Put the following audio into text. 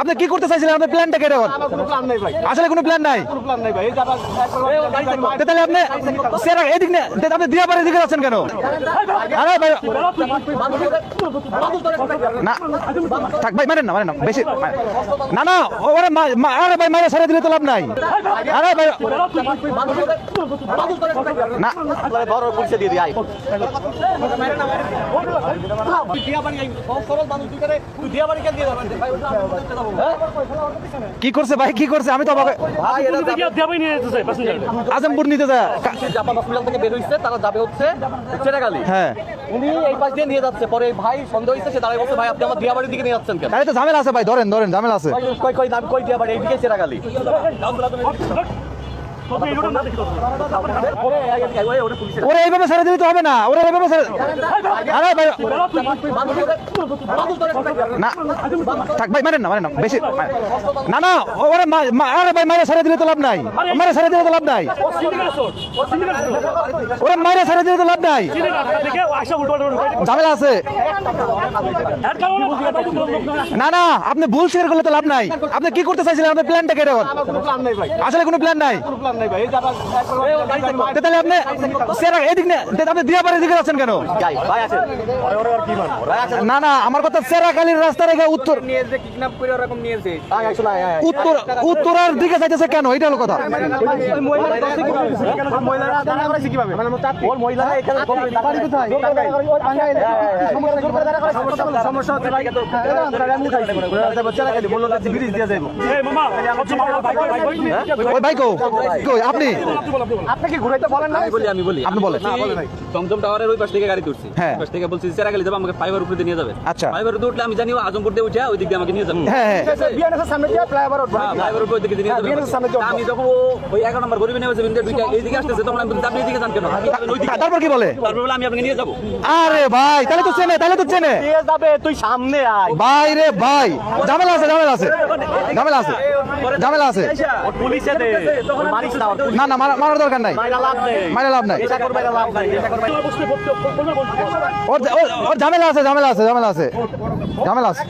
আপনি কি করতে চাইছিলেন আপনার প্ল্যানটা কেটে এখন আমার কোনো প্ল্যান নাই ভাই আসলে কোনো প্ল্যান নাই কোনো প্ল্যান নাই ভাই এই যে আবার একবার- তো তাহলে আপনি সেরা এদিক নিয়ে তো আপনি দিয়া বাড়ির দিকে যাচ্ছেন কেন আরে ভাই না থাক ভাই মারেন না মারেন না বেশি না না ওরে আরে ভাই মারে ছেড়ে দিলে তো লাভ নাই আরে ভাই না বড় পরিচয় দিয়ে দিই আই কি করছে ভাই কি করছে আমি তো আজমপুর নিতে যায় জাপান হসপিটাল থেকে বের হইছে তারা যাবে হচ্ছে চেরাগালি হ্যাঁ উনি এই পাশ দিয়ে নিয়ে যাচ্ছে পরে ভাই সন্দেহ হইছে সে দাঁড়ায় বলছে ভাই আপনি আমার দিয়াবাড়ির দিকে নিয়ে যাচ্ছেন কেন তাহলে তো ঝামেলা আছে ভাই ধরেন ধরেন ঝামেলা আছে কই কই কই নাম কই দিয়াবাড়ি এইদিকে চেরাগালি ওরে এইভাবে ছেড়ে দিলে তো হবে না ওরে এইভাবে ছেড়ে আরে ভাই না থাক ভাই মারেন না মারেন না বেশি না না ওরে আরে ভাই মারে ছেড়ে দিলে তো লাভ নাই মারে ছেড়ে দিলে তো লাভ নাই ওরে মারে ছেড়ে দিলে তো লাভ নাই ঝামেলা আছে না না আপনি ভুল স্বীকার করলে তো লাভ নাই আপনি কি করতে চাইছিলেন আপনার প্ল্যানটা কেটে এখন আমার কোনো প্ল্যান নাই ভাই আসলে কোনো প্ল্যান নাই তাহলে আপনি সেরা এদিক নিয়ে আপনি দিয়া বাড়ির দিকে যাচ্ছেন কেন? না না আমার কথা সেরাকালীর রাস্তা রেখে উত্তর উত্তর উত্তরের দিকে যাইতেছে কেন? এটা হলো কথা। কোথায়? সমস্যা হচ্ছে ভাই। বলল কই আপনি? আপনি কি ঘুরাইতে বলেন না? বলি আমি বলি। আপনি বলেন। টমটম টাওয়ারের ওই পাশ থেকে গাড়ি তুলছি হ্যাঁ। পাশ থেকে বলছি চেরাগালি যাব আমাকে ফাইবার উপরে নিয়ে যাবে। আচ্ছা। ফাইবার উপরে উঠলে আমি জানি ও আজমপুর দিয়ে উঠে ওই দিক দিয়ে আমাকে নিয়ে যাবে। হ্যাঁ হ্যাঁ। বিয়ানের সামনে দিয়ে ফ্লাইওভার উঠবো ফাইবার উপরে ওই দিকে নিয়ে হ্যাঁ, যাবে। বিয়ানের সামনে দিয়ে আমি যখন ওই এগারো নম্বর গরিবে নেমেছে বিন্দু দুইটা এইদিকে আসতেছে তখন আমি আপনি এদিকে যান কেন? ওই দিকে তারপর কি বলে? তারপর বলে আমি আপনাকে নিয়ে যাব। আরে ভাই তাহলে তো চেনে তাহলে তো চেনে। দিয়ে যাবে তুই সামনে আয়। ভাই রে ভাই ঝামেলা আছে ঝামেলা আছে ঝামেলা আছে। ঝামেলা আছে। না না না মারা- মারার দরকার নাই। মাইরা লাভ মারা লাভ নাই। ওর ঝামেলা আছে ঝামেলা আছে ঝামেলা আছে। ঝামেলা আছে।